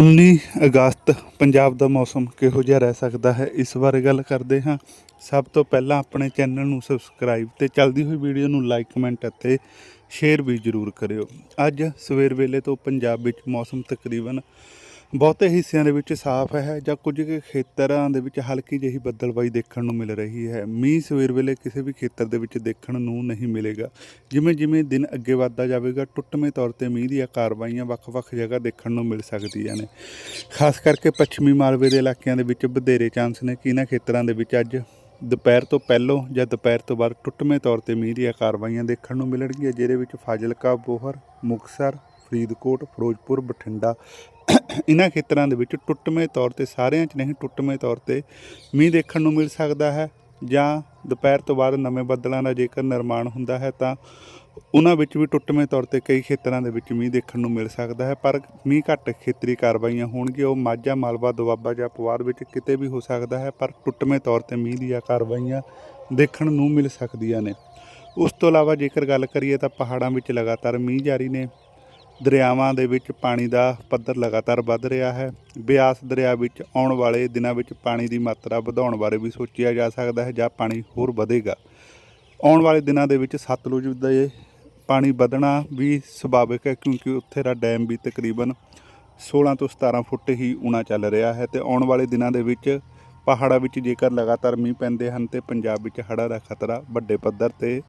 19 ਅਗਸਤ ਪੰਜਾਬ ਦਾ ਮੌਸਮ ਕਿਹੋ ਜਿਹਾ ਰਹਿ ਸਕਦਾ ਹੈ? ਇਸ ਬਾਰੇ ਗੱਲ ਕਰਦੇ ਹਾਂ। ਸਭ ਤੋਂ ਪਹਿਲਾਂ ਆਪਣੇ ਚੈਨਲ ਨੂੰ ਸਬਸਕ੍ਰਾਈਬ ਤੇ ਚੱਲਦੀ ਹੋਈ ਵੀਡੀਓ ਨੂੰ ਲਾਈਕ ਕਮੈਂਟ ਅਤੇ ਸ਼ੇਅਰ ਵੀ ਜ਼ਰੂਰ ਕਰਿਓ। ਅੱਜ ਸਵੇਰ ਵੇਲੇ ਤੋਂ ਪੰਜਾਬ ਵਿੱਚ ਮੌਸਮ ਤਕਰੀਬਨ ਬਹੁਤੇ ਹਿੱਸਿਆਂ ਦੇ ਵਿੱਚ ਸਾਫ਼ ਹੈ ਜਾਂ ਕੁਝ ਕੁ ਖੇਤਰਾਂ ਦੇ ਵਿੱਚ ਹਲਕੀ ਜਿਹੀ ਬੱਦਲਬਾਈ ਦੇਖਣ ਨੂੰ ਮਿਲ ਰਹੀ ਹੈ। ਮੀਂਹ ਸਵੇਰ ਵੇਲੇ ਕਿਸੇ ਵੀ ਖੇਤਰ ਦੇ ਵਿੱਚ ਦੇਖਣ ਨੂੰ ਨਹੀਂ ਮਿਲੇਗਾ। ਜਿਵੇਂ ਜਿਵੇਂ ਦਿਨ ਅੱਗੇ ਵੱਧਦਾ ਜਾਵੇਗਾ, ਟੁੱਟਵੇਂ ਤੌਰ ਤੇ ਮੀਂਹ ਦੀਆਂ ਕਾਰਵਾਈਆਂ ਵੱਖ-ਵੱਖ ਜਗ੍ਹਾ ਦੇਖਣ ਨੂੰ ਮਿਲ ਸਕਦੀਆਂ ਨੇ। ਖਾਸ ਕਰਕੇ ਪੱਛਮੀ ਮਾਲਵੇ ਦੇ ਇਲਾਕਿਆਂ ਦੇ ਵਿੱਚ ਵਧੇਰੇ ਚਾਂਸ ਨੇ। ਕਿ ਇਹਨਾਂ ਖੇਤਰਾਂ ਦੇ ਵਿੱਚ ਅੱਜ ਦੁਪਹਿਰ ਤੋਂ ਪਹਿਲੋਂ ਜਾਂ ਦੁਪਹਿਰ ਤੋਂ ਬਾਅਦ ਟੁੱਟਵੇਂ ਤੌਰ ਤੇ ਮੀਂਹ ਦੀਆਂ ਕਾਰਵਾਈਆਂ ਦੇਖਣ ਨੂੰ ਮਿਲਣਗੀਆਂ, ਜਿਹਦੇ ਵਿੱਚ ਫਾਜ਼ਿਲਕਾ, ਬੋਹਰ, ਮੁਕਤਸਰ, ਫਰੀਦਕੋਟ, ਫਿਰੋਜ਼ਪੁਰ, ਬਠਿੰਡਾ ਇਹਨਾਂ ਖੇਤਰਾਂ ਦੇ ਵਿੱਚ ਟੁੱਟਵੇਂ ਤੌਰ ਤੇ ਸਾਰਿਆਂ 'ਚ ਨਹੀਂ, ਟੁੱਟਵੇਂ ਤੌਰ ਤੇ ਮੀਂਹ ਦੇਖਣ ਨੂੰ ਮਿਲ ਸਕਦਾ ਹੈ। ਜਾਂ ਦੁਪਹਿਰ ਤੋਂ ਬਾਅਦ ਨਵੇਂ ਬੱਦਲਾਂ ਦਾ ਜੇਕਰ ਨਿਰਮਾਣ ਹੁੰਦਾ ਹੈ ਤਾਂ ਉਹਨਾਂ ਵਿੱਚ ਵੀ ਟੁੱਟਵੇਂ ਤੌਰ ਤੇ ਕਈ ਖੇਤਰਾਂ ਦੇ ਵਿੱਚ ਮੀਂਹ ਦੇਖਣ ਨੂੰ ਮਿਲ ਸਕਦਾ ਹੈ, ਪਰ ਮੀਂਹ ਘੱਟ ਖੇਤਰੀ ਕਾਰਵਾਈਆਂ ਹੋਣਗੀਆਂ, ਉਹ ਮਾਝਾ, ਮਾਲਵਾ, ਦੁਆਬਾ ਜਾਂ ਪਵਾਰ ਵਿੱਚ ਕਿਤੇ ਵੀ ਹੋ ਸਕਦਾ ਹੈ, ਪਰ ਟੁੱਟਵੇਂ ਤੌਰ ਤੇ ਮੀਂਹ ਦੀਆਂ ਕਾਰਵਾਈਆਂ ਦੇਖਣ ਨੂੰ ਮਿਲ ਸਕਦੀਆਂ ਨੇ। ਉਸ ਤੋਂ ਇਲਾਵਾ ਜੇਕਰ ਗੱਲ ਕਰੀਏ ਤਾਂ ਪਹਾੜਾਂ ਵਿੱਚ ਲਗਾਤਾਰ ਮੀਂਹ ਜਾਰੀ ਨੇ। ਦਰਿਆਵਾਂ ਦੇ ਵਿੱਚ ਪਾਣੀ ਦਾ ਪੱਧਰ ਲਗਾਤਾਰ ਵੱਧ ਰਿਹਾ ਹੈ। ਬਿਆਸ ਦਰਿਆ ਵਿੱਚ ਆਉਣ ਵਾਲੇ ਦਿਨਾਂ ਵਿੱਚ ਪਾਣੀ ਦੀ ਮਾਤਰਾ ਵਧਾਉਣ ਬਾਰੇ ਵੀ ਸੋਚਿਆ ਜਾ ਸਕਦਾ ਹੈ ਜਾਂ ਪਾਣੀ ਹੋਰ ਵਧੇਗਾ। ਆਉਣ ਵਾਲੇ ਦਿਨਾਂ ਦੇ ਵਿੱਚ ਸਤਲੁਜ ਦੇ ਪਾਣੀ ਵਧਣਾ ਵੀ ਸੁਭਾਵਿਕ ਹੈ ਕਿਉਂਕਿ ਉੱਥੇ ਦਾ ਡੈਮ ਵੀ ਤਕਰੀਬਨ 16 ਤੋਂ 17 ਫੁੱਟ ਹੀ ਉਣਾ ਚੱਲ ਰਿਹਾ ਹੈ ਤੇ ਆਉਣ ਵਾਲੇ ਦਿਨਾਂ ਦੇ ਵਿੱਚ ਪਹਾੜਾਂ ਵਿੱਚ ਜੇਕਰ ਲਗਾਤਾਰ ਮੀਂਹ ਪੈਂਦੇ ਹਨ ਤੇ ਪੰਜਾਬ ਵਿੱਚ ਹੜ੍ਹਾਂ ਦਾ ਖਤਰਾ ਵੱਡੇ ਪੱਧਰ ਤੇ